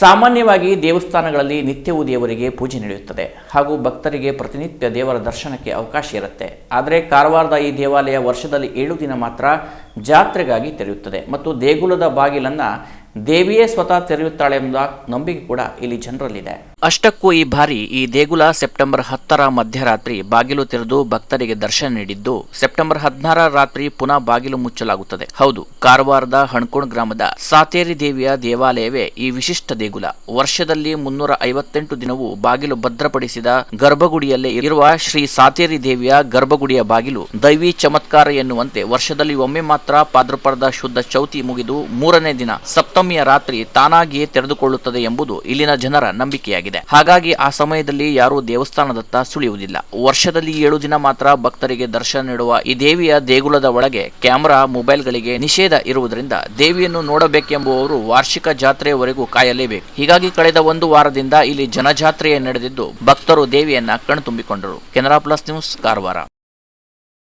ಸಾಮಾನ್ಯವಾಗಿ ದೇವಸ್ಥಾನಗಳಲ್ಲಿ ನಿತ್ಯವೂ ದೇವರಿಗೆ ಪೂಜೆ ನಡೆಯುತ್ತದೆ ಹಾಗೂ ಭಕ್ತರಿಗೆ ಪ್ರತಿನಿತ್ಯ ದೇವರ ದರ್ಶನಕ್ಕೆ ಅವಕಾಶ ಇರುತ್ತೆ. ಆದರೆ ಕಾರವಾರದ ಈ ದೇವಾಲಯ ವರ್ಷದಲ್ಲಿ ಏಳು ದಿನ ಮಾತ್ರ ಜಾತ್ರೆಗಾಗಿ ತೆರೆಯುತ್ತದೆ ಮತ್ತು ದೇಗುಲದ ಬಾಗಿಲನ್ನು ದೇವಿಯೇ ಸ್ವತಃ ತೆರೆಯುತ್ತಾಳೆ ಎಂಬ ನಂಬಿಕೆ ಕೂಡ ಇಲ್ಲಿ ಜನರಲ್ಲಿದೆ. ಅಷ್ಟಕ್ಕೂ ಈ ಬಾರಿ ಈ ದೇಗುಲ ಸೆಪ್ಟೆಂಬರ್ ಹತ್ತರ ಮಧ್ಯರಾತ್ರಿ ಬಾಗಿಲು ತೆರೆದು ಭಕ್ತರಿಗೆ ದರ್ಶನ ನೀಡಿದ್ದು, ಸೆಪ್ಟೆಂಬರ್ ಹದಿನಾರ ರಾತ್ರಿ ಪುನಃ ಬಾಗಿಲು ಮುಚ್ಚಲಾಗುತ್ತದೆ. ಹೌದು, ಕಾರವಾರದ ಹಣ್ಕೋಣ್ ಗ್ರಾಮದ ಸಾತೇರಿ ದೇವಿಯ ದೇವಾಲಯವೇ ಈ ವಿಶಿಷ್ಟ ದೇಗುಲ. ವರ್ಷದಲ್ಲಿ ಮುನ್ನೂರ ಐವತ್ತೆಂಟು ದಿನವೂ ಬಾಗಿಲು ಭದ್ರಪಡಿಸಿದ ಗರ್ಭಗುಡಿಯಲ್ಲೇ ಇರುವ ಶ್ರೀ ಸಾತೇರಿ ದೇವಿಯ ಗರ್ಭಗುಡಿಯ ಬಾಗಿಲು ದೈವಿ ಚಮತ್ಕಾರ ಎನ್ನುವಂತೆ ವರ್ಷದಲ್ಲಿ ಒಮ್ಮೆ ಮಾತ್ರ ಪಾದ್ರಪರದ ಶುದ್ಧ ಚೌತಿ ಮುಗಿದು ಮೂರನೇ ದಿನ ಸಪ್ತಮಿಯ ರಾತ್ರಿ ತಾನಾಗಿಯೇ ತೆರೆದುಕೊಳ್ಳುತ್ತದೆ ಎಂಬುದು ಇಲ್ಲಿನ ಜನರ ನಂಬಿಕೆಯಾಗಿದೆ. ಹಾಗಾಗಿ ಆ ಸಮಯದಲ್ಲಿ ಯಾರೂ ದೇವಸ್ಥಾನದತ್ತ ಸುಳಿಯುವುದಿಲ್ಲ. ವರ್ಷದಲ್ಲಿ ಏಳು ದಿನ ಮಾತ್ರ ಭಕ್ತರಿಗೆ ದರ್ಶನ ನೀಡುವ ಈ ದೇವಿಯ ದೇಗುಲದ ಒಳಗೆ ಕ್ಯಾಮೆರಾ, ಮೊಬೈಲ್ಗಳಿಗೆ ನಿಷೇಧ ಇರುವುದರಿಂದ ದೇವಿಯನ್ನು ನೋಡಬೇಕೆಂಬುವವರು ವಾರ್ಷಿಕ ಜಾತ್ರೆಯವರೆಗೂ ಕಾಯಲೇಬೇಕು. ಹೀಗಾಗಿ ಕಳೆದ ಒಂದು ವಾರದಿಂದ ಇಲ್ಲಿ ಜನಜಾತ್ರೆಯೇ ನಡೆದಿದ್ದು ಭಕ್ತರು ದೇವಿಯನ್ನ ಕಣ್ತುಂಬಿಕೊಂಡರು. Canara plus news, Karwar.